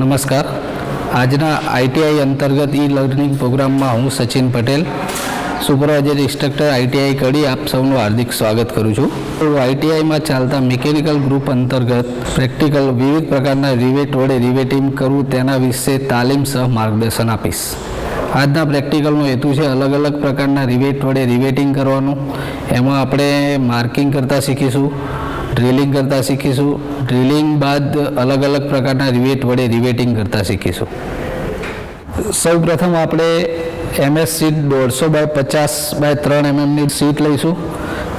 નમસ્કાર. આજના આઈટીઆઈ અંતર્ગત ઈ લર્નિંગ પ્રોગ્રામમાં હું Sachin Patel, supervisor instructor ITI Kadi આપ સૌનું હાર્દિક સ્વાગત કરું છું. આઈટીઆઈમાં ચાલતા મિકેનિકલ ગ્રુપ અંતર્ગત પ્રેક્ટિકલ વિવિધ પ્રકારના રિવેટ વડે રિવેટિંગ કરવું તેના વિશે તાલીમ સહ માર્ગદર્શન આપીશ. આજના પ્રેક્ટિકલનો હેતુ છે અલગ અલગ પ્રકારના રિવેટ વડે રિવેટિંગ કરવાનું. એમાં આપણે માર્કિંગ કરતાં શીખીશું. ડ્રિલિંગ કરતાં શીખીશું. ડ્રિલિંગ બાદ અલગ અલગ પ્રકારના રિવેટ વડે રિવેટિંગ કરતાં શીખીશું. સૌ પ્રથમ આપણે એમએસ સીટ દોઢસો બાય પચાસ બાય ત્રણ એમએમની સીટ લઈશું.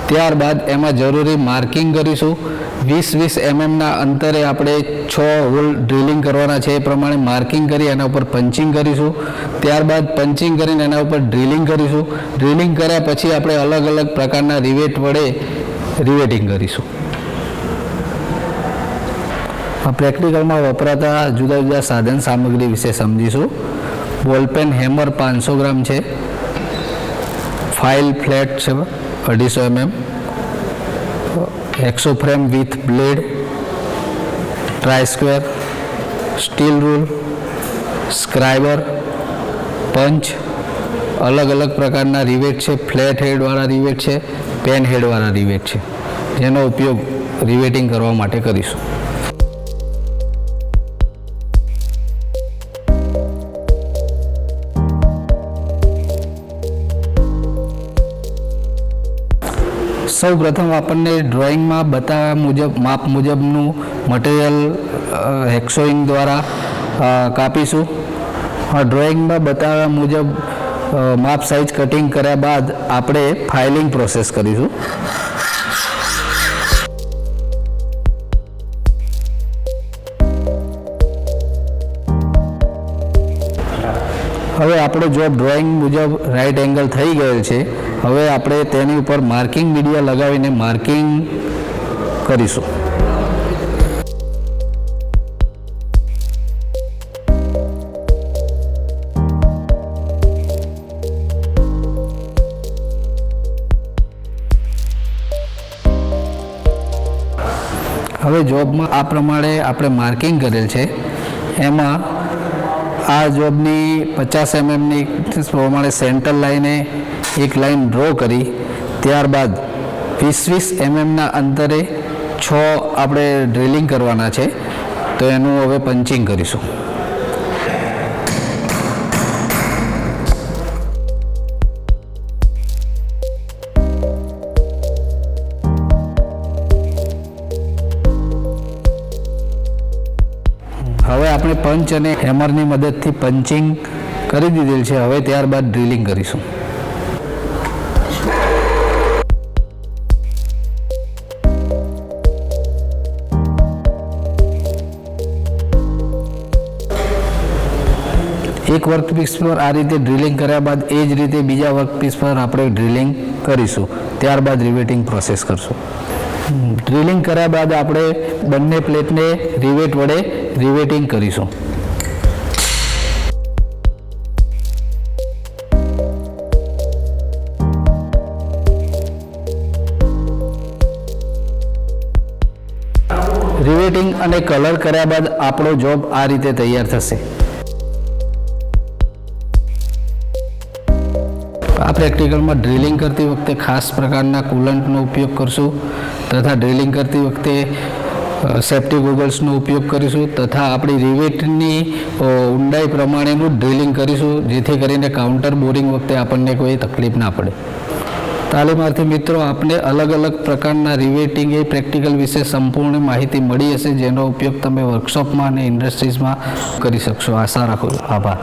ત્યારબાદ એમાં જરૂરી માર્કિંગ કરીશું. વીસ વીસ એમએમના અંતરે આપણે છ હોલ ડ્રિલિંગ કરવાના છે એ પ્રમાણે માર્કિંગ કરી એના ઉપર પંચિંગ કરીશું. ત્યારબાદ પંચિંગ કરીને એના ઉપર ડ્રિલિંગ કરીશું. ડ્રિલિંગ કર્યા પછી આપણે અલગ અલગ પ્રકારના રિવેટ વડે રિવેટિંગ કરીશું. પ્રેક્ટિકલમાં વપરાતા જુદા જુદા સાધન સામગ્રી વિશે સમજીશું. બોલપેન હેમર પાંચસો ગ્રામ છે. ફાઇલ ફ્લેટ છે, અઢીસો MM. Hacksaw frame with blade try square steel rule scriber punch અલગ અલગ પ્રકારના રિવેટ છે. ફ્લેટ હેડવાળા રિવેટ છે. પેન હેડવાળા રિવેટ છે. જેનો ઉપયોગ રિવેટિંગ કરવા માટે કરીશું. સૌ પ્રથમ આપણને ડ્રોઈંગમાં બતાવ્યા મુજબ, માપ મુજબનું મટીરિયલ હેક્સોઈંગ દ્વારા કાપીશું. ડ્રોઈંગમાં બતાવ્યા મુજબ માપ સાઇઝ કટિંગ કર્યા બાદ આપણે ફાઇલિંગ પ્રોસેસ કરીશું. હવે આપણો જોબ ડ્રોઈંગ મુજબ રાઈટ એંગલ થઈ ગયેલ છે. હવે આપણે તેની ઉપર માર્કિંગ મીડિયા લગાવીને માર્કિંગ કરીશું. હવે જોબમાં આ પ્રમાણે આપણે માર્કિંગ કરેલ છે. એમાં આ જોબની પચાસ એમએમની પ્રમાણે સેન્ટર લાઈને એક લાઈન ડ્રો કરી. ત્યારબાદ વીસ વીસ એમએમના અંતરે છ આપણે ડ્રિલિંગ કરવાના છે. તો એનું હવે પંચિંગ કરીશું. હવે આપણે પંચ અને હેમરની મદદથી પંચિંગ કરી દીધેલ છે. હવે ત્યારબાદ ડ્રિલિંગ કરીશું. એક વર્કપીસ પર આ રીતે ડ્રિલિંગ કર્યા બાદ એ જ રીતે બીજા વર્કપીસ પર આપણે ડ્રિલિંગ કરીશું. ત્યારબાદ રિવેટિંગ પ્રોસેસ કરશું. ડ્રિલિંગ કર્યા બાદ આપણે બંને પ્લેટને રિવેટ વડે રિવેટિંગ કરીશું. રિવેટિંગ અને કલર કર્યા બાદ આપણો જોબ આ રીતે તૈયાર થશે. આ પ્રેક્ટિકલમાં ડ્રિલિંગ કરતી વખતે ખાસ પ્રકારના કુલન્ટનો ઉપયોગ કરશું તથા ડ્રિલિંગ કરતી વખતે સેફ્ટી ગોગલ્સનો ઉપયોગ કરીશું તથા આપણી રિવેટની ઊંડાઈ પ્રમાણેનું ડ્રિલિંગ કરીશું જેથી કરીને કાઉન્ટર બોરિંગ વખતે આપણને કોઈ તકલીફ ના પડે. તાલીમાર્થી મિત્રો, આપને અલગ અલગ પ્રકારના રિવેટિંગ એ પ્રેક્ટિકલ વિશે સંપૂર્ણ માહિતી મળી હશે જેનો ઉપયોગ તમે વર્કશોપમાં અને ઇન્ડસ્ટ્રીઝમાં કરી શકશો. આશા રાખું આભાર.